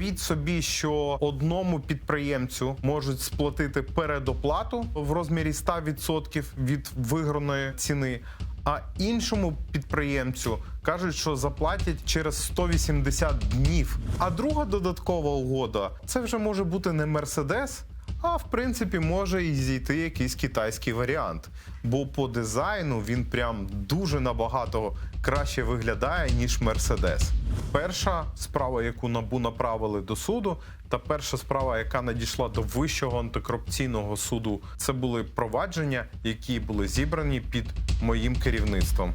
Уявіть собі, що одному підприємцю можуть сплатити передоплату в розмірі 100% від виграної ціни. А іншому підприємцю кажуть, що заплатять через 180 днів. А друга додаткова угода це вже може бути не Мерседес, а в принципі може і зійти якийсь китайський варіант. Бо по дизайну він прям дуже набагато краще виглядає, ніж Мерседес. Перша справа, яку набу направили до суду, та перша справа, яка надійшла до Вищого антикорупційного суду, це були провадження, які були зібрані під моїм керівництвом.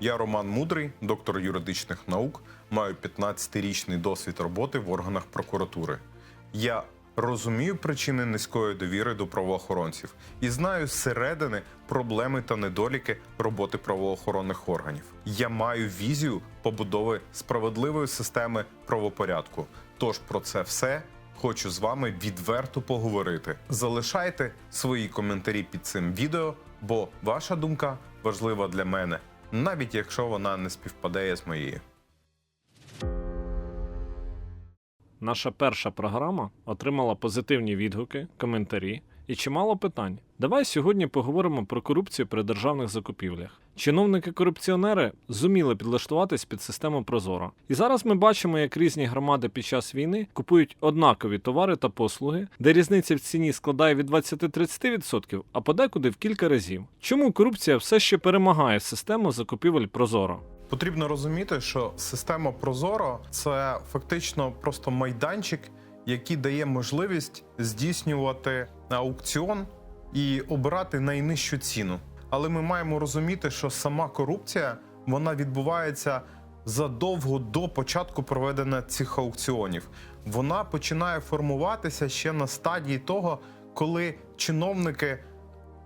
Я Роман Мудрий, доктор юридичних наук, маю 15-річний досвід роботи в органах прокуратури. Я розумію причини низької довіри до правоохоронців і знаю зсередини проблеми та недоліки роботи правоохоронних органів. Я маю візію побудови справедливої системи правопорядку. Тож про це все хочу з вами відверто поговорити. Залишайте свої коментарі під цим відео, бо ваша думка важлива для мене, навіть якщо вона не співпадає з моєю. Наша перша програма отримала позитивні відгуки, коментарі і чимало питань. Давай сьогодні поговоримо про корупцію при державних закупівлях. Чиновники-корупціонери зуміли підлаштуватись під систему Прозоро. І зараз ми бачимо, як різні громади під час війни купують однакові товари та послуги, де різниця в ціні складає від 20-30%, а подекуди в кілька разів. Чому корупція все ще перемагає систему закупівель Прозоро? Потрібно розуміти, що система Прозоро це фактично просто майданчик, який дає можливість здійснювати аукціон і обирати найнижчу ціну. Але ми маємо розуміти, що сама корупція вона відбувається задовго до початку проведення цих аукціонів. Вона починає формуватися ще на стадії того, коли чиновники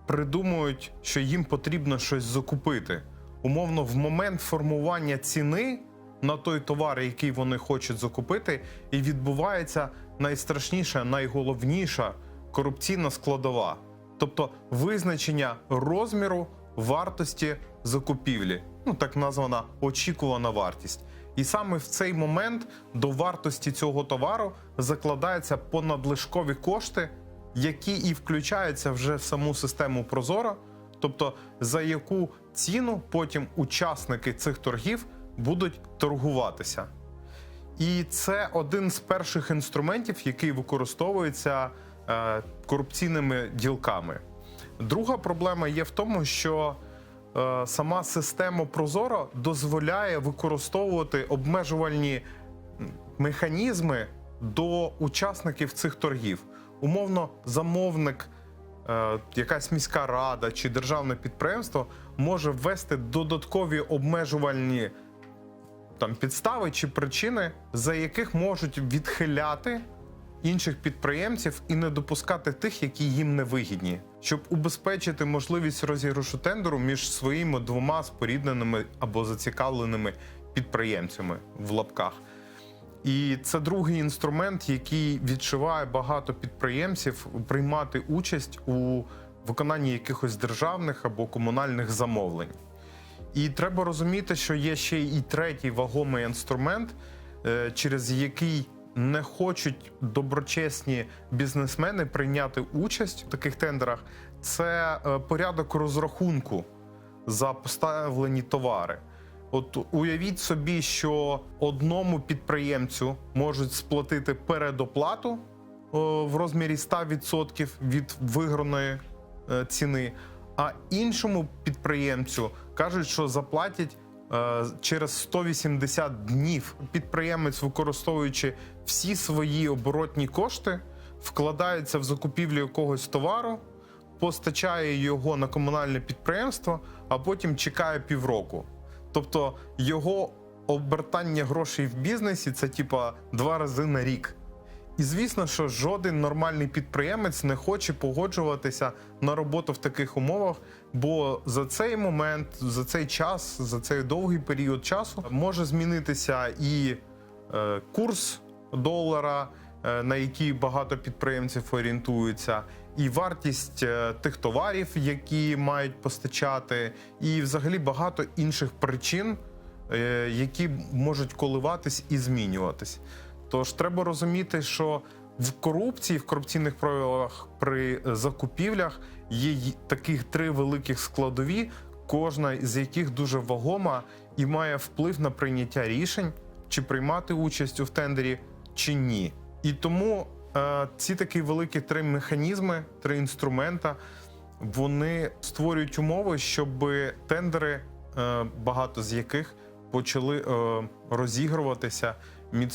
придумують, що їм потрібно щось закупити. Умовно, в момент формування ціни на той товар, який вони хочуть закупити, і відбувається найстрашніша, найголовніша корупційна складова, тобто визначення розміру вартості закупівлі, ну так названа очікувана вартість. І саме в цей момент до вартості цього товару закладаються понадлишкові кошти, які і включаються вже в саму систему Прозоро, тобто за яку ціну потім учасники цих торгів будуть торгуватися. І це один з перших інструментів, який використовується корупційними ділками. Друга проблема є в тому, що е, сама система Прозоро дозволяє використовувати обмежувальні механізми до учасників цих торгів. Умовно, замовник, е, якась міська рада чи державне підприємство може ввести додаткові обмежувальні там підстави чи причини, за яких можуть відхиляти інших підприємців і не допускати тих, які їм не вигідні, щоб убезпечити можливість розіграшу тендеру між своїми двома спорідненими або зацікавленими підприємцями в лапках. І це другий інструмент, який відшиває багато підприємців приймати участь у виконанні якихось державних або комунальних замовлень. І треба розуміти, що є ще і третій вагомий інструмент, е, через який не хочуть доброчесні бізнесмени прийняти участь у таких тендерах. Це е, порядок розрахунку за поставлені товари. От уявіть собі, що одному підприємцю можуть сплатити передоплату в розмірі 100% від виграної е, ціни, а іншому підприємцю кажуть, що заплатять е, через 180 днів. Підприємець, використовуючи всі свої оборотні кошти, вкладається в закупівлю якогось товару, постачає його на комунальне підприємство, а потім чекає півроку. Тобто його обертання грошей в бізнесі це типа два рази на рік. І звісно, що жоден нормальний підприємець не хоче погоджуватися на роботу в таких умовах, бо за цей момент, за цей час, за цей довгий період часу може змінитися і е, курс долара, е, на який багато підприємців орієнтуються, і вартість е, тих товарів, які мають постачати, і взагалі багато інших причин, е, які можуть коливатись і змінюватись. Тож треба розуміти, що в корупції, в корупційних проявах при закупівлях є таких три великих складові, кожна з яких дуже вагома і має вплив на прийняття рішень, чи приймати участь у тендері, чи ні. І тому е, ці такі великі три механізми, три інструмента, вони створюють умови, щоб тендери, е, багато з яких почали е, розігруватися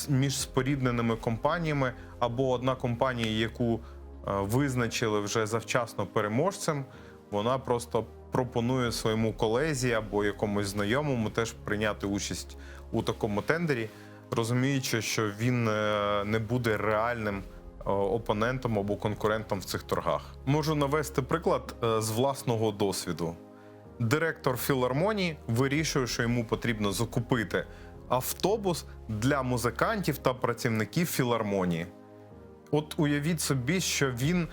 між, спорідненими компаніями, або одна компанія, яку е, визначили вже завчасно переможцем, вона просто пропонує своєму колезі або якомусь знайомому теж прийняти участь у такому тендері, розуміючи, що він е, не буде реальним е, опонентом або конкурентом в цих торгах. Можу навести приклад е, з власного досвіду. Директор філармонії вирішує, що йому потрібно закупити автобус для музикантів та працівників філармонії. От уявіть собі, що він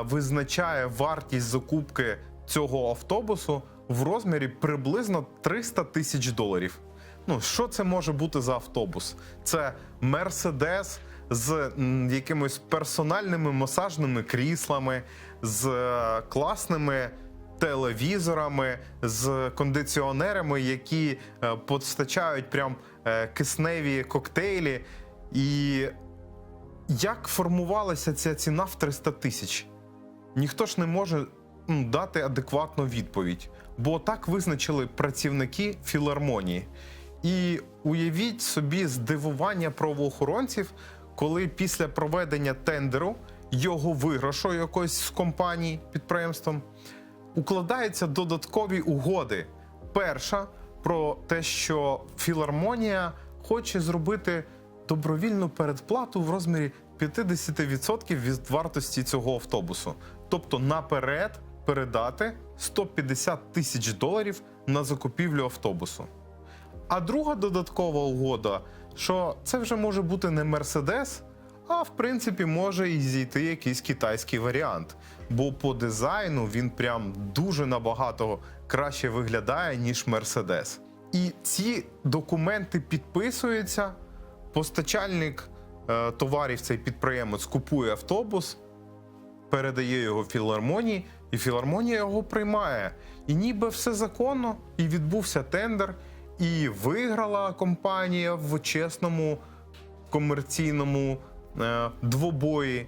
визначає вартість закупки цього автобусу в розмірі приблизно 300 тисяч доларів. Ну, що це може бути за автобус? Це Мерседес з якимись персональними масажними кріслами, з е, класними телевізорами, з кондиціонерами, які е, постачають прям е, кисневі коктейлі. І як формувалася ця ціна в 300 тисяч? Ніхто ж не може дати адекватну відповідь, бо так визначили працівники філармонії. І уявіть собі здивування правоохоронців, коли після проведення тендеру його виграшу якоїсь з компаній підприємством укладаються додаткові угоди. Перша про те, що філармонія хоче зробити добровільну передплату в розмірі 50% від вартості цього автобусу. Тобто наперед передати 150 тисяч доларів на закупівлю автобусу. А друга додаткова угода, що це вже може бути не Мерседес, а в принципі може і зійти якийсь китайський варіант. Бо по дизайну він прям дуже набагато краще виглядає, ніж Мерседес. І ці документи підписуються. Постачальник е, товарів, цей підприємець купує автобус, передає його філармонії, і філармонія його приймає. І ніби все законно, і відбувся тендер, і виграла компанія в чесному комерційному е, двобої,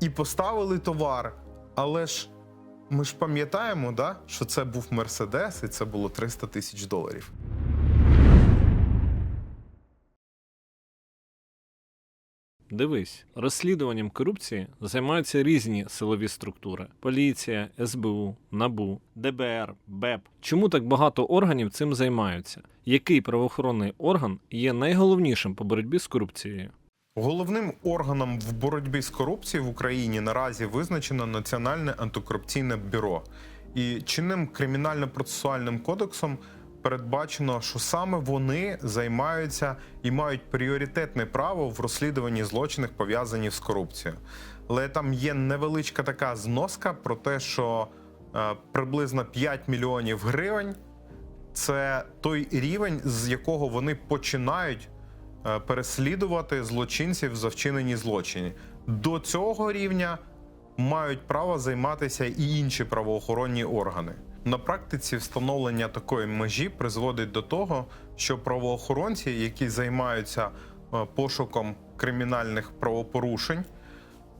і поставили товар. Але ж ми ж пам'ятаємо, да, що це був Мерседес, і це було 300 тисяч доларів. Дивись, розслідуванням корупції займаються різні силові структури: поліція, СБУ, НАБУ, ДБР, БЕП. Чому так багато органів цим займаються? Який правоохоронний орган є найголовнішим по боротьбі з корупцією? Головним органом в боротьбі з корупцією в Україні наразі визначено Національне антикорупційне бюро. І чинним кримінально-процесуальним кодексом передбачено, що саме вони займаються і мають пріоритетне право в розслідуванні злочинів, пов'язаних з корупцією. Але там є невеличка така зноска про те, що е, приблизно 5 мільйонів гривень це той рівень, з якого вони починають е, переслідувати злочинців за вчинені злочини. До цього рівня мають право займатися і інші правоохоронні органи. На практиці встановлення такої межі призводить до того, що правоохоронці, які займаються е, пошуком кримінальних правопорушень,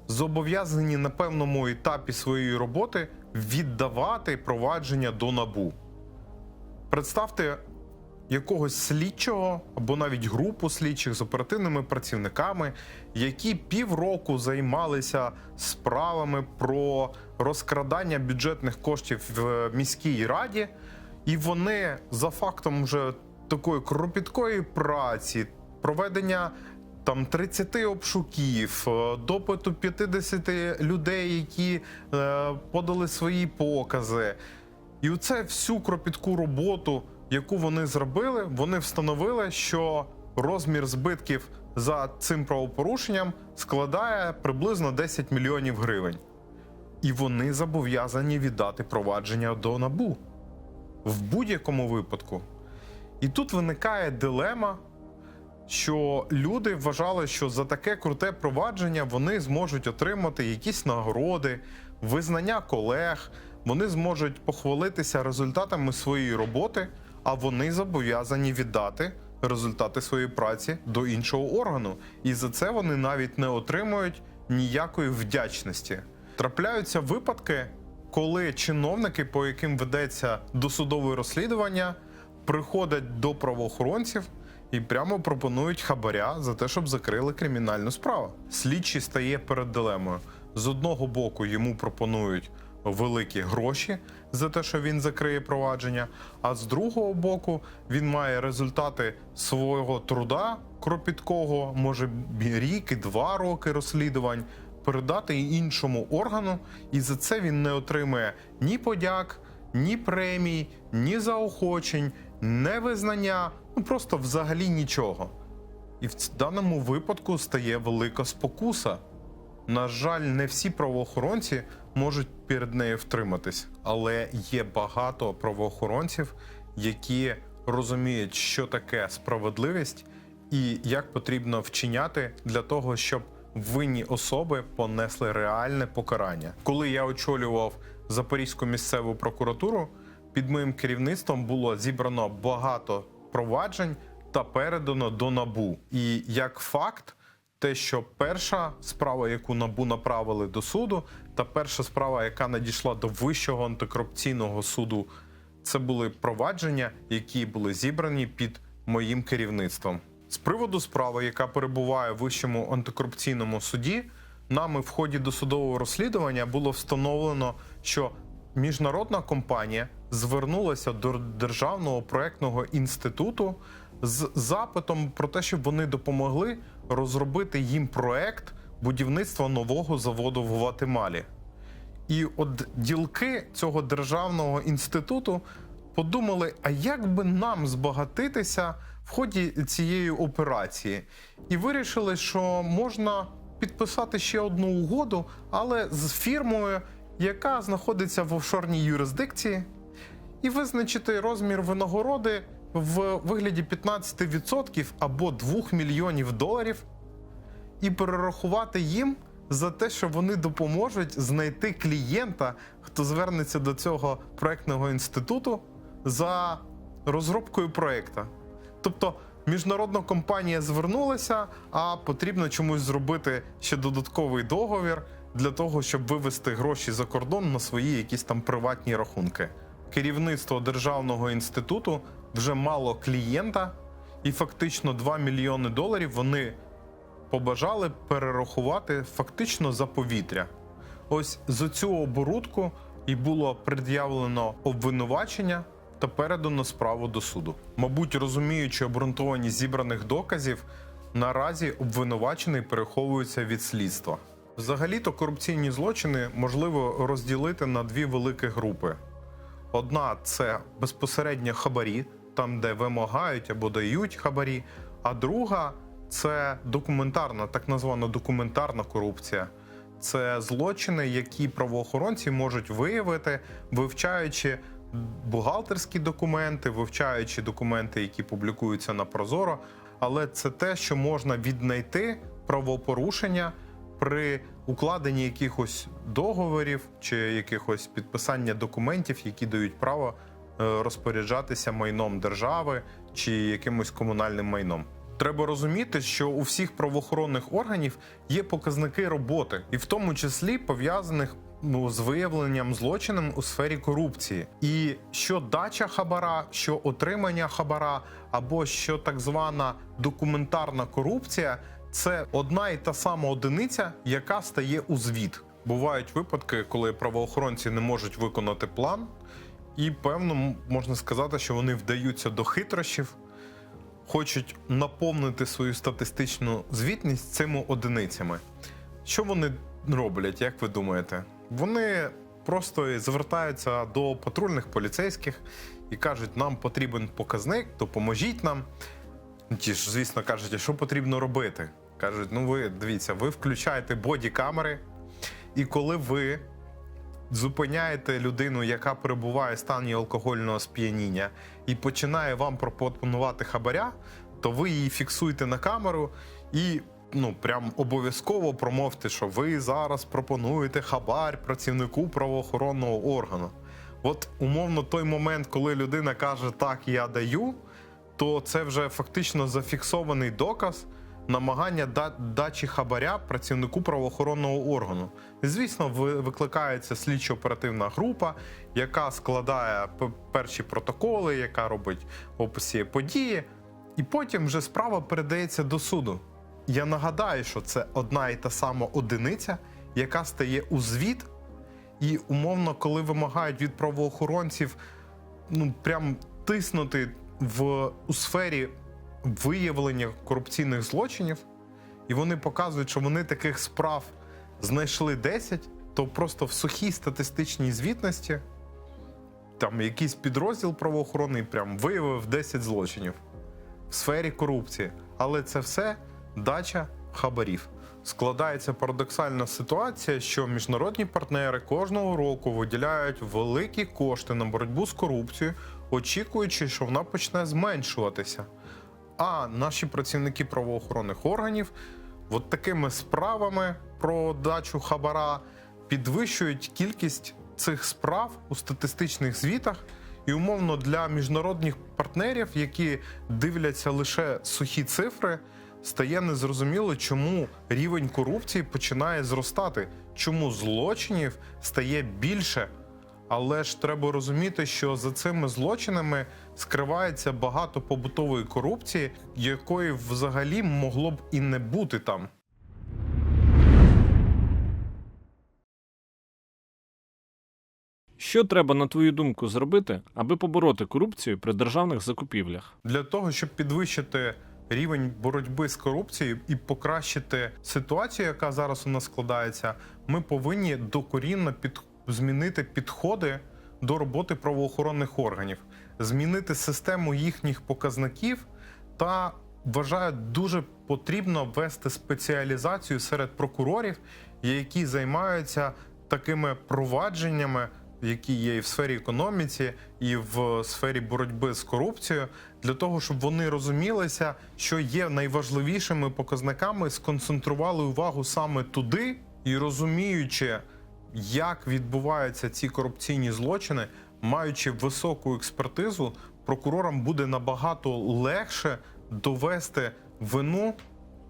зобов'язані на певному етапі своєї роботи віддавати провадження до набу. Представте якогось слідчого або навіть групу слідчих з оперативними працівниками, які півроку займалися справами про розкрадання бюджетних коштів в міській раді, і вони за фактом вже такої кропіткої праці, проведення там 30 обшуків, е, допиту 50 людей, які е, подали свої покази. І оце всю кропітку роботу, яку вони зробили, вони встановили, що розмір збитків за цим правопорушенням складає приблизно 10 мільйонів гривень. і вони зобов'язані віддати провадження до набу в будь-якому випадку. І тут виникає дилема, що люди вважали, що за таке круте провадження вони зможуть отримати якісь нагороди, визнання колег, вони зможуть похвалитися результатами своєї роботи, а вони зобов'язані віддати результати своєї праці до іншого органу. І за це вони навіть не отримують ніякої вдячності. Трапляються випадки, коли чиновники, по яким ведеться досудове розслідування, приходять до правоохоронців і прямо пропонують хабаря за те, щоб закрили кримінальну справу. Слідчий стає перед дилемою. З одного боку йому пропонують великі гроші за те, що він закриє провадження, а з другого боку він має результати свого труда кропіткого, може рік і два роки розслідувань, передати іншому органу, і за це він не отримує ні подяк, ні премій, ні заохочень, не визнання, ну просто взагалі нічого. І в даному випадку стає велика спокуса. На жаль, не всі правоохоронці можуть перед нею втриматись, але є багато правоохоронців, які розуміють, що таке справедливість і як потрібно вчиняти для того, щоб винні особи понесли реальне покарання. Коли я очолював Запорізьку місцеву прокуратуру, під моїм керівництвом було зібрано багато проваджень та передано до набу. І як факт, те, що перша справа, яку набу направили до суду, та перша справа, яка надійшла до Вищого антикорупційного суду, це були провадження, які були зібрані під моїм керівництвом. З приводу справи, яка перебуває в Вищому антикорупційному суді, нами в ході досудового розслідування було встановлено, що міжнародна компанія звернулася до Державного проектного інституту з запитом про те, щоб вони допомогли розробити їм проект будівництва нового заводу в Гватемалі. І от ділки цього державного інституту подумали, а як би нам збагатитися в ході цієї операції, і вирішили, що можна підписати ще одну угоду, але з фірмою, яка знаходиться в офшорній юрисдикції, і визначити розмір винагороди в вигляді 15% або 2 мільйонів доларів і перерахувати їм за те, що вони допоможуть знайти клієнта, хто звернеться до цього проектного інституту за розробкою проекта. Тобто міжнародна компанія звернулася, а потрібно чомусь зробити ще додатковий договір для того, щоб вивести гроші за кордон на свої якісь там приватні рахунки. Керівництво державного інституту вже мало клієнта, і фактично 2 мільйони доларів вони побажали перерахувати фактично за повітря. Ось за цю оборудку і було пред'явлено обвинувачення та передано справу до суду. Мабуть, розуміючи обґрунтованість зібраних доказів, наразі обвинувачений переховується від слідства. Взагалі-то корупційні злочини можливо розділити на дві великі групи. Одна це безпосередньо хабарі, там, де вимагають або дають хабарі, а друга це документарна, так звана документарна корупція. Це злочини, які правоохоронці можуть виявити, вивчаючи бухгалтерські документи, вивчаючи документи, які публікуються на Прозоро. Але це те, що можна віднайти правопорушення при укладенні якихось договорів чи якихось підписання документів, які дають право розпоряджатися майном держави чи якимось комунальним майном. Треба розуміти, що у всіх правоохоронних органів є показники роботи, і в тому числі пов'язаних ну, з виявленням злочинів у сфері корупції. І що дача хабара, що отримання хабара, або що так звана документарна корупція це одна і та сама одиниця, яка стає у звіт. Бувають випадки, коли правоохоронці не можуть виконати план, і певно можна сказати, що вони вдаються до хитрощів, хочуть наповнити свою статистичну звітність цими одиницями. Що вони роблять, як ви думаєте? Вони просто звертаються до патрульних поліцейських і кажуть, нам потрібен показник, допоможіть нам. Ті ж, звісно, кажуть, що потрібно робити? Кажуть, ну ви дивіться, ви включаєте боді-камери, і коли ви зупиняєте людину, яка перебуває в стані алкогольного сп'яніння, і починає вам пропонувати хабаря, то ви її фіксуєте на камеру і ну прям обов'язково промовте, що ви зараз пропонуєте хабар працівнику правоохоронного органу. От умовно той момент, коли людина каже так, я даю, то це вже фактично зафіксований доказ намагання дачі хабаря працівнику правоохоронного органу. Звісно, викликається слідчо-оперативна група, яка складає перші протоколи, яка робить описи події, і потім вже справа передається до суду. Я нагадаю, що це одна і та сама одиниця, яка стає у звіт, і умовно, коли вимагають від правоохоронців ну прям тиснути в у сфері виявлення корупційних злочинів, і вони показують, що вони таких справ знайшли 10, то просто в сухій статистичній звітності там якийсь підрозділ правоохоронний прям виявив 10 злочинів в сфері корупції. Але це все дача хабарів. Складається парадоксальна ситуація, що міжнародні партнери кожного року виділяють великі кошти на боротьбу з корупцією, очікуючи, що вона почне зменшуватися. А наші працівники правоохоронних органів от такими справами про дачу хабара підвищують кількість цих справ у статистичних звітах. І умовно для міжнародних партнерів, які дивляться лише сухі цифри, стає незрозуміло, чому рівень корупції починає зростати, чому злочинів стає більше. Але ж треба розуміти, що за цими злочинами скривається багато побутової корупції, якої взагалі могло б і не бути там. Що треба, на твою думку, зробити, аби побороти корупцію при державних закупівлях? Для того, щоб підвищити рівень боротьби з корупцією і покращити ситуацію, яка зараз у нас складається, ми повинні докорінно під... змінити підходи до роботи правоохоронних органів, змінити систему їхніх показників та вважаю, дуже потрібно ввести спеціалізацію серед прокурорів, які займаються такими провадженнями, які є і в сфері економіці, і в сфері боротьби з корупцією, для того, щоб вони розумілися, що є найважливішими показниками, сконцентрували увагу саме туди і розуміючи, як відбуваються ці корупційні злочини, маючи високу експертизу, прокурорам буде набагато легше довести вину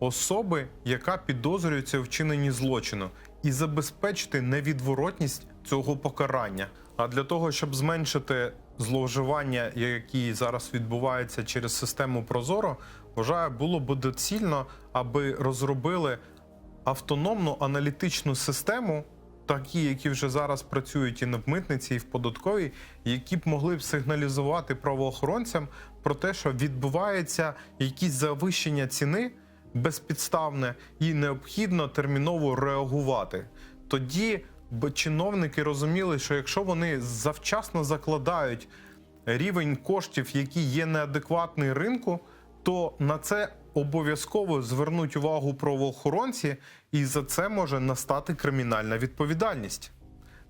особи, яка підозрюється в вчиненні злочину, і забезпечити невідворотність цього покарання. А для того, щоб зменшити зловживання, які зараз відбуваються через систему Прозоро, вважаю, було б доцільно, аби розробили автономну аналітичну систему, такі, які вже зараз працюють і на митниці, і в податковій, які б могли б сигналізувати правоохоронцям про те, що відбувається якісь завищення ціни безпідставне і необхідно терміново реагувати. Тоді б чиновники розуміли, що якщо вони завчасно закладають рівень коштів, який є неадекватний ринку, то на це обов'язково звернуть увагу правоохоронці, і за це може настати кримінальна відповідальність.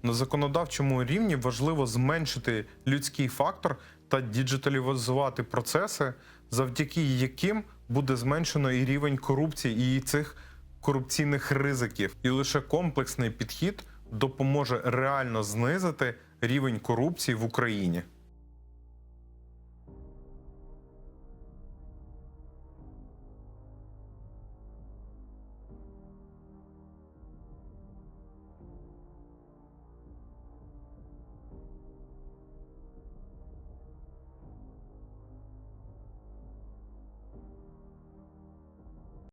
На законодавчому рівні важливо зменшити людський фактор та діджиталізувати процеси, завдяки яким буде зменшено і рівень корупції, і цих корупційних ризиків. І лише комплексний підхід допоможе реально знизити рівень корупції в Україні.